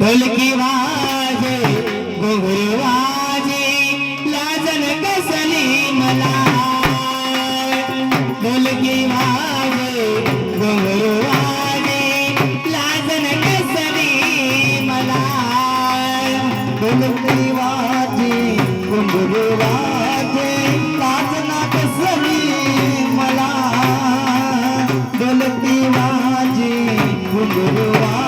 ढोलकी वाजे घोगरे वाजे लाजन कसली मला ढोलकी वाजे घोगरे वाजे लाजन कसली मला ढोलकी वाजे घोगरे वाजे लाजन कसली मला ढोलकी वाजे घोगरे वाजे